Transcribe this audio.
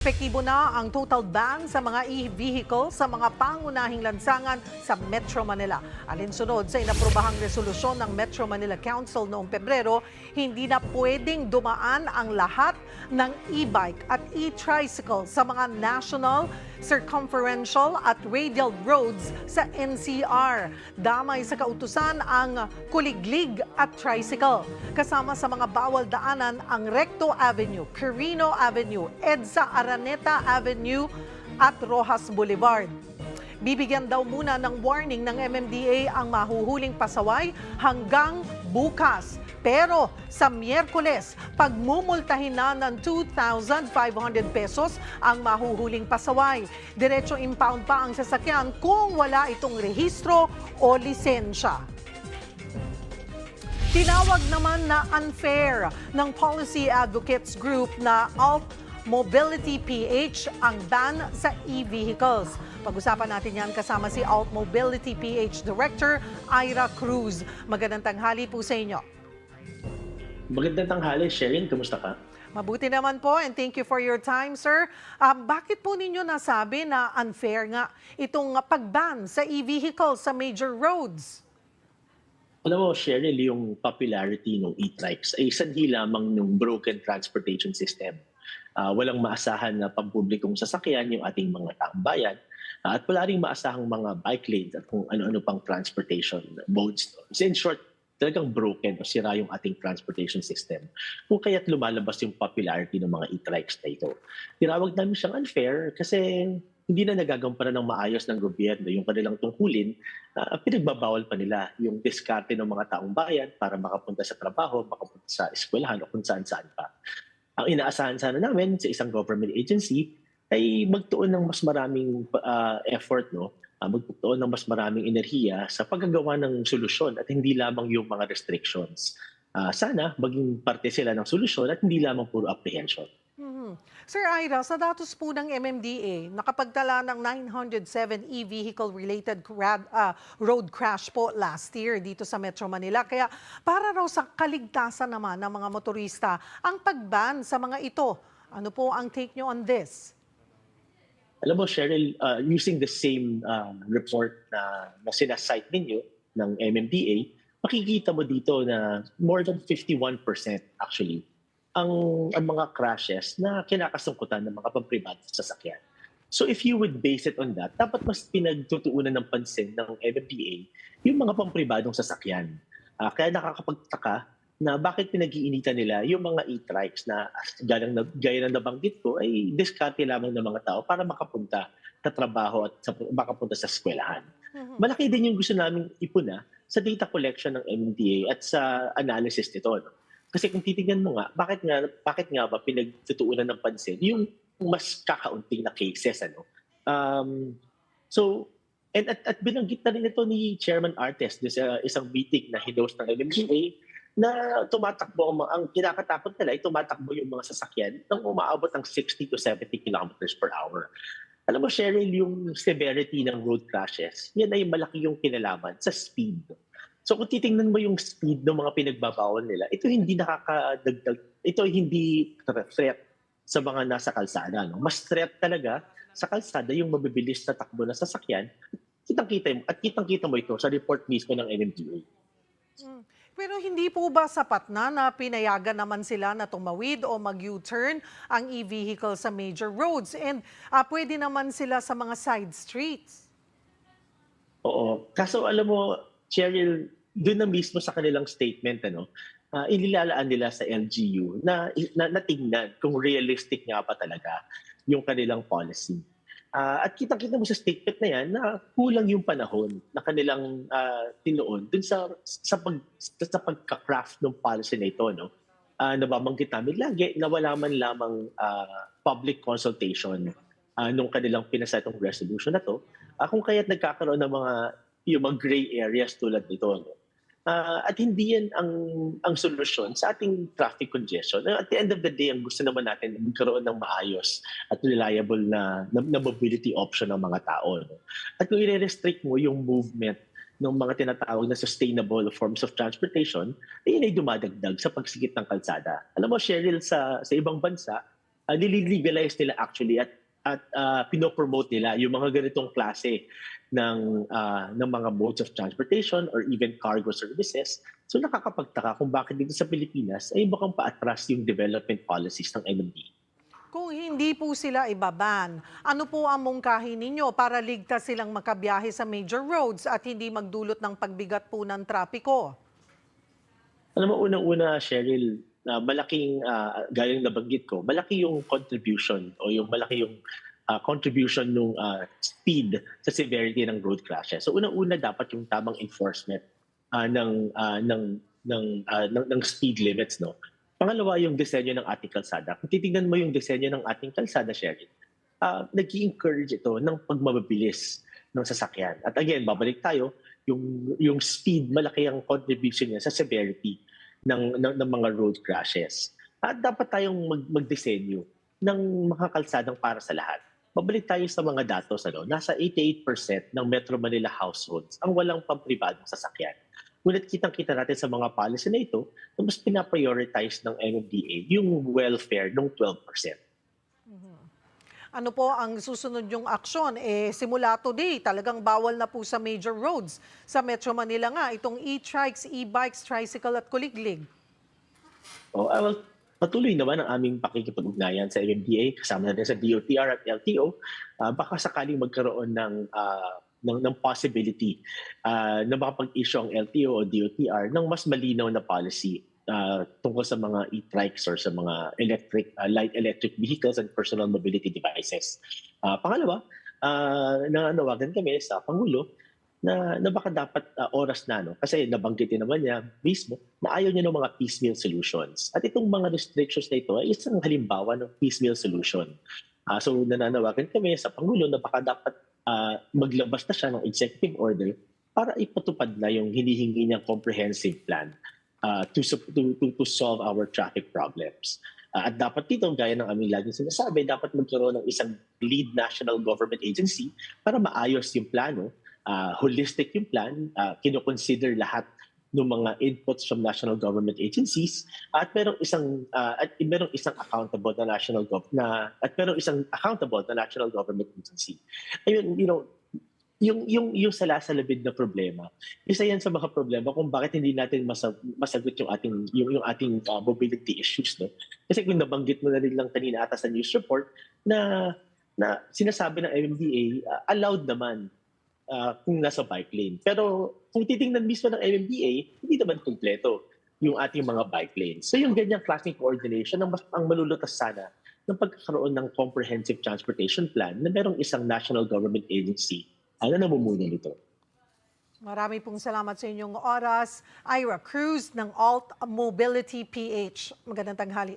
Epektibo na ang total ban sa mga e-vehicle sa mga pangunahing lansangan sa Metro Manila. Alinsunod sa inaprobahang resolusyon ng Metro Manila Council noong Pebrero, hindi na pwedeng dumaan ang lahat ng e-bike at e-tricycle sa mga national, circumferential at radial roads sa NCR. Damay sa kautusan ang kuliglig at tricycle. Kasama sa mga bawal daanan ang Recto Avenue, Quirino Avenue, EDSA Araneta Avenue at Rojas Boulevard. Bibigyan daw muna ng warning ng MMDA ang mahuhuling pasaway hanggang bukas. Pero sa Miyerkules, pagmumultahin na ng 2,500 pesos ang mahuhuling pasaway. Diretso impound pa ang sasakyan kung wala itong rehistro o lisensya. Tinawag naman na unfair ng Policy Advocates Group na Alt Mobility PH ang ban sa e-vehicles. Pag-usapan natin yan kasama si Alt Mobility PH Director Ira Cruz. Magandang tanghali po sa inyo. Magandang tanghali, Sherin. Kumusta ka? Mabuti naman po and thank you for your time, sir. Ah, bakit po ninyo nasabi na unfair nga itong pag-ban sa e-vehicles sa major roads? Alam mo, Sheryl, yung popularity ng e-trikes ay sanhi lamang ng broken transportation system. Ah, walang maasahan na pampublikong sasakyan yung ating mga taumbayan Ah, at wala rin maasahang mga bike lanes at kung ano-ano pang transportation modes. So in short, talagang broken o sira yung ating transportation system. Kung kaya't lumalabas yung popularity ng mga e-trikes na ito. Tinawag namin siyang unfair kasi hindi na nagagampanan ng maayos ng gobyerno yung kanilang tungkulin, uh, pinagbabawal pa nila yung diskarte ng mga taong bayan para makapunta sa trabaho, makapunta sa eskwelahan o kung saan-saan pa. Ang inaasahan sana namin sa isang government agency ay magtuon ng mas maraming uh, effort, no? Uh, magtuon ng mas maraming enerhiya sa paggagawa ng solusyon at hindi lamang yung mga restrictions. Uh, sana maging parte sila ng solusyon at hindi lamang puro apprehension. Sir Ira, sa datos po ng MMDA, nakapagtala ng 907 e-vehicle related crad- ah, road crash po last year dito sa Metro Manila. Kaya para raw sa kaligtasan naman ng mga motorista, ang pagban sa mga ito. Ano po ang take nyo on this? Alam mo, Cheryl, uh, using the same uh, report na, na sinasite ninyo ng MMDA, makikita mo dito na more than 51% actually ang, ang mga crashes na kinakasungkutan ng mga pampribado sa sasakyan. So if you would base it on that, dapat mas pinagtutuunan ng pansin ng MMDA yung mga pampribadong sasakyan. Uh, kaya nakakapagtaka na bakit pinag-iinitan nila yung mga e-trikes na gaya ng, gaya ng nabanggit ko ay diskarte lamang ng mga tao para makapunta sa trabaho at sa, makapunta sa eskwelahan. Mhm. Malaki din yung gusto namin ipuna sa data collection ng MMDA at sa analysis nito. No? Kasi kung titingnan mo nga, bakit nga, bakit nga ba pinagtutuunan ng pansin yung mas kakaunting na cases? Ano? Um, so, and at, at binanggit na rin ito ni Chairman Artes sa isang meeting na hinost ng MMDA na tumatakbo, ang, mga- ang kinakatakot nila ay tumatakbo yung mga sasakyan nang umaabot ng 60 to 70 kilometers per hour. Alam mo, Cheryl, yung severity ng road crashes, yan ay malaki yung kinalaman sa speed. So kung titingnan mo yung speed ng mga pinagbabawal nila, ito hindi nakakadagdag, ito hindi threat sa mga nasa kalsada. No? Mas threat talaga sa kalsada yung mabibilis na takbo na sasakyan. Kitang-kita mo, at kitang-kita mo ito sa report mismo ng NMDA. Mm. Pero hindi po ba sapat na na pinayagan naman sila na tumawid o mag-U-turn ang e-vehicle sa major roads? And ah, pwede naman sila sa mga side streets? Oo. Kaso alam mo, Cheryl, doon na mismo sa kanilang statement, ano, uh, inilalaan nila sa LGU na, na natingnan kung realistic nga pa talaga yung kanilang policy. Ah, at kitang-kita mo sa statement na yan na kulang yung panahon na kanilang uh, tinuon dun sa sa pag sa pagka-craft ng policy na ito no. Ah, nababanggit namin lagi na wala man lamang ah, public consultation ah, nung kanilang pinasetong resolution na to. Ah, kung kaya't nagkakaroon ng mga yung mga gray areas tulad nito no. Ah, at hindi yan ang ang solusyon sa ating traffic congestion. At the end of the day, ang gusto naman natin magkaroon ng maayos at reliable na, na, na mobility option ng mga tao. No? At kung i-restrict mo yung movement ng mga tinatawag na sustainable forms of transportation, yun ay dumadagdag sa pagsikip ng kalsada. Alam mo, Cheryl, sa, sa ibang bansa, uh, nililegalize nila actually at at uh, pinopromote nila yung mga ganitong klase ng uh, ng mga modes of transportation or even cargo services. So nakakapagtaka kung bakit dito sa Pilipinas ay mukhang paatras yung development policies ng MMDA. Kung hindi po sila ibaban, ano po ang mungkahi ninyo para ligtas silang makabiyahe sa major roads at hindi magdulot ng pagbigat po ng trapiko? Alam mo, unang-una, Cheryl, na malaking, uh, gaya ng nabanggit ko, malaki yung contribution o yung malaki yung uh, contribution ng uh, speed sa severity ng road crashes. So unang-una dapat yung tamang enforcement uh, ng, uh, ng, ng, uh, ng, ng speed limits. No? Pangalawa, yung disenyo ng ating kalsada. Kung titingnan mo yung disenyo ng ating kalsada, Cheryl, uh, nag encourage ito ng pagmamabilis ng sasakyan. At again, babalik tayo, yung, yung speed, malaki ang contribution niya sa severity ng, ng, ng mga road crashes. At dapat tayong mag, magdisenyo ng mga kalsadang para sa lahat. Babalik tayo sa mga datos. Ano? Nasa 88% ng Metro Manila households ang walang pampribadong sasakyan. Ngunit kitang-kita natin sa mga policy na ito na mas pinaprioritize ng MMDA yung welfare ng 12%. Ano po ang susunod yung aksyon? Eh, simula today, talagang bawal na po sa major roads. Sa Metro Manila nga, itong e-trikes, e-bikes, tricycle at kuliglig. Oh, uh, well, patuloy naman ang aming pakikipag-ugnayan sa MMDA, kasama natin sa DOTR at LTO. Uh, baka sakaling magkaroon ng, uh, ng, ng possibility uh, na makapag-issue ang LTO o DOTR ng mas malinaw na policy uh, tungkol sa mga e-trikes or sa mga electric uh, light electric vehicles and personal mobility devices. Uh, pangalawa, uh, nanawagan kami sa Pangulo na, na baka dapat uh, oras na, no? kasi nabanggit naman niya mismo na ayaw niya ng mga piecemeal solutions. At itong mga restrictions na ito ay isang halimbawa ng piecemeal solution. Uh, so nananawagan kami sa Pangulo na baka dapat uh, maglabas na siya ng executive order para ipatupad na yung hinihingi niyang comprehensive plan uh, to, to, to, to solve our traffic problems. Uh, at dapat dito, gaya ng aming laging sinasabi, dapat magkaroon ng isang lead national government agency para maayos yung plano, uh, holistic yung plan, uh, kinoconsider lahat ng mga inputs from national government agencies at merong isang uh, at merong isang accountable na national gov na at merong isang accountable na national government agency. Ayun, you know, yung yung yung salasalabid na problema. Isa 'yan sa mga problema kung bakit hindi natin masag- masagot yung ating yung yung ating uh, mobility issues no. Kasi kung nabanggit mo na rin lang kanina ata sa news report na na sinasabi ng MMDA uh, allowed naman uh, kung nasa bike lane. Pero kung titingnan mismo ng MMDA, hindi naman kumpleto yung ating mga bike lanes. So yung ganyang klaseng coordination ang, mas, ang malulutas sana ng pagkakaroon ng comprehensive transportation plan na merong isang national government agency ano namumuno nito? Marami pong salamat sa inyong oras. Ira Cruz ng Alt Mobility PH. Magandang tanghali.